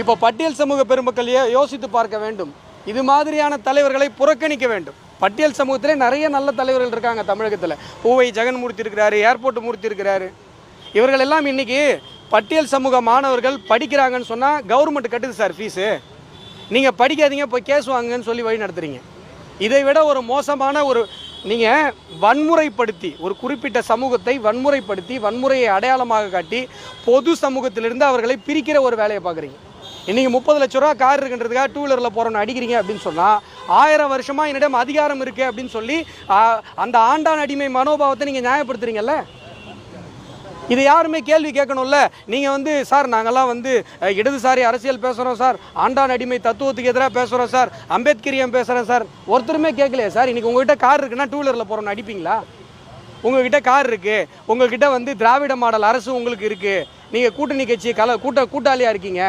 இப்போ பட்டியல் சமூக பெருமக்கள் யோசித்து பார்க்க வேண்டும். இது மாதிரியான தலைவர்களை புறக்கணிக்க வேண்டும். பட்டியல் சமூகத்திலே நிறைய நல்ல தலைவர்கள் இருக்காங்க தமிழகத்தில். பூவை ஜெகன்மூர்த்தி இருக்கிறாரு ஏர்போர்ட் மூர்த்தி இருக்கிறாரு. இவர்கள் எல்லாம் இன்னைக்கு பட்டியல் சமூக மாணவர்கள் படிக்கிறாங்கன்னு சொன்னால் கவர்மெண்ட் கட்டுது சார் ஃபீஸு நீங்கள் படிக்காதீங்க போய் கேஸ் வாங்குங்கன்னு சொல்லி வழி நடத்துறீங்க. இதை விட ஒரு மோசமான ஒரு நீங்கள் வன்முறைப்படுத்தி ஒரு குறிப்பிட்ட சமூகத்தை வன்முறைப்படுத்தி வன்முறையை அடையாளமாக காட்டி பொது சமூகத்திலிருந்து அவர்களை பிரிக்கிற ஒரு வேலையை பார்க்குறீங்க. இன்றைக்கி முப்பது லட்ச ரூபா கார் இருக்குன்றதுக்காக டூ வீலரில் போகிறோன்னு அடிக்கிறீங்க அப்படின்னு சொன்னால் ஆயிரம் வருஷமாக என்னிடம் அதிகாரம் இருக்குது அப்படின்னு சொல்லி அந்த ஆண்டான் அடிமை மனோபாவத்தை நீங்கள் நியாயப்படுத்துறீங்கல்ல? இது யாருமே கேள்வி கேட்கணும்ல? நீங்கள் வந்து சார் நாங்கள்லாம் வந்து இடதுசாரி அரசியல் பேசுகிறோம் சார். ஆண்டான் அடிமை தத்துவத்துக்கு எதிராக பேசுகிறோம் சார். அம்பேத்கரியம் பேசுகிறேன் சார்? ஒருத்தருமே கேட்கலையே சார் இன்னைக்கு உங்கள்கிட்ட கார் இருக்குன்னா டூ வீலரில் போகிறோன்னு அடிப்பீங்களா? உங்ககிட்ட கார் இருக்குது உங்ககிட்ட வந்து திராவிட மாடல் அரசு உங்களுக்கு இருக்குது நீங்கள் கூட்டணி கட்சி கல கூட்ட கூட்டாளியாக இருக்கீங்க.